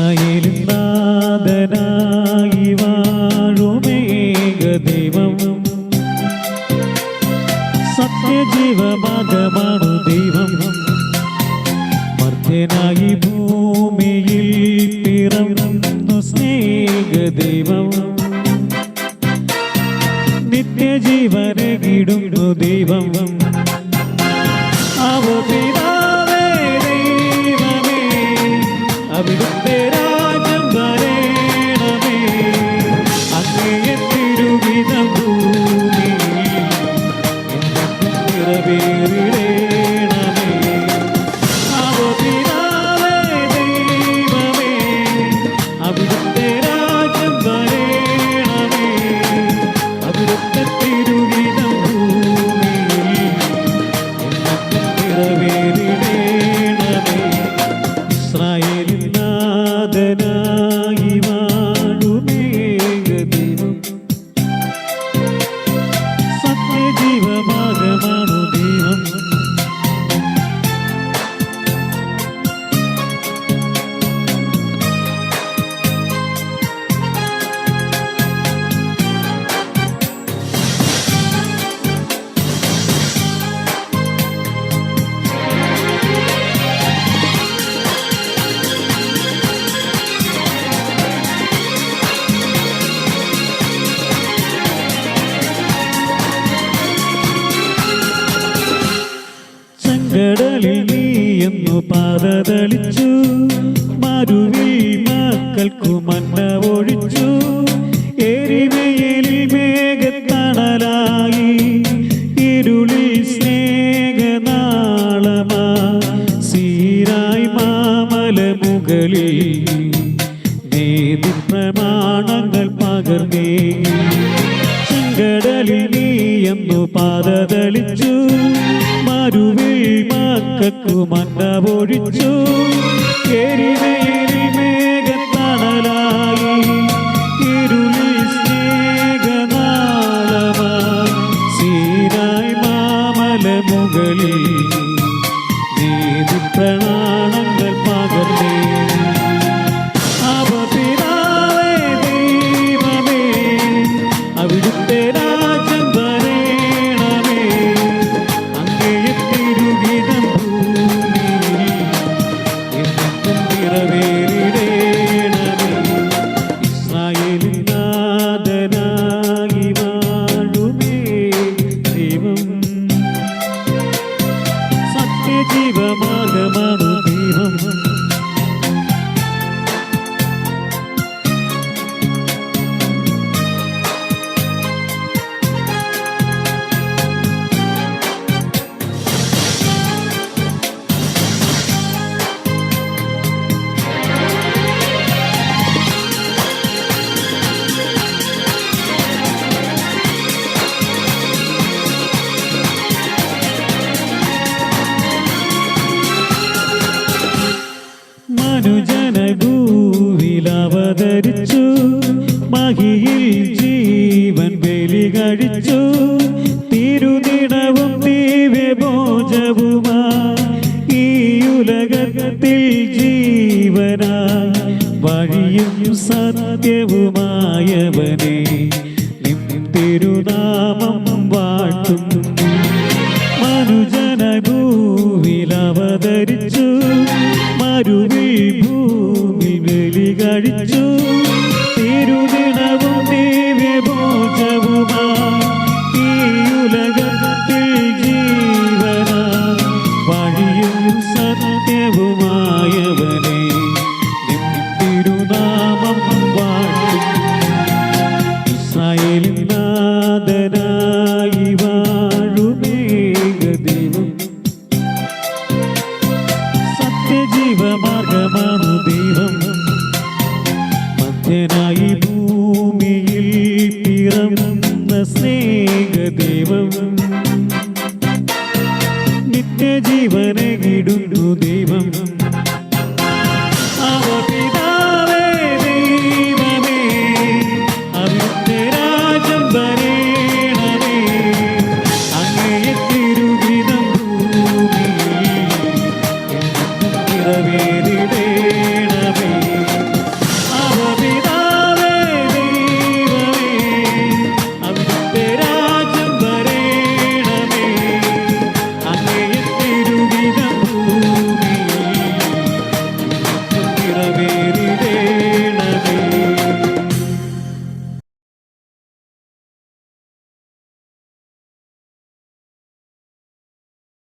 ഇസ്രായേലിൻ നാഥനായി വാഴുമേക ദൈവം സത്യജീവമാകമാണു ദൈവം. മർത്യനായി ഭൂമിയിൽ പിറന്നു സ്നേഹ നിത്യജീവനെ കിടുന്നു ദൈവം. ದಿನವೂ എന്നു മരുവി മക്കൾക്കു മന്ന ഒഴിച്ചു. എരിവയിൽ മേഘത്തണലായി. ഇരുളിൽ സ്നേഹനാളമാ. സീരായി മാമല മുകളിൽ നീതി പ്രമാണങ്ങൾ പകർന്നേ. ചെങ്കടലിൽ നീ എന്നു പാതതളിച്ചു. മരുവിൽ മക്കൾക്കു മന്ന പൊഴിച്ചു സത്യജീവമാകമാണു ദൈവം. മനുജനഭൂവിലവതരിച്ചു. മഹിയിൽ ജീവൻ ബലി കഴിച്ചു തിരുനിടവും ദിവ്യഭോജവുമാ ഈ ഉലകത്തിൽ ജീവനാ. വഴിയും സത്യവുമായവനെ സത്യജീവമാർഗമാണു ദൈവം. മധ്യനായി ഭൂമിയിൽ പിറന്ന സ്നേഹ ദൈവം നിത്യജീവനെ കിടുന്നു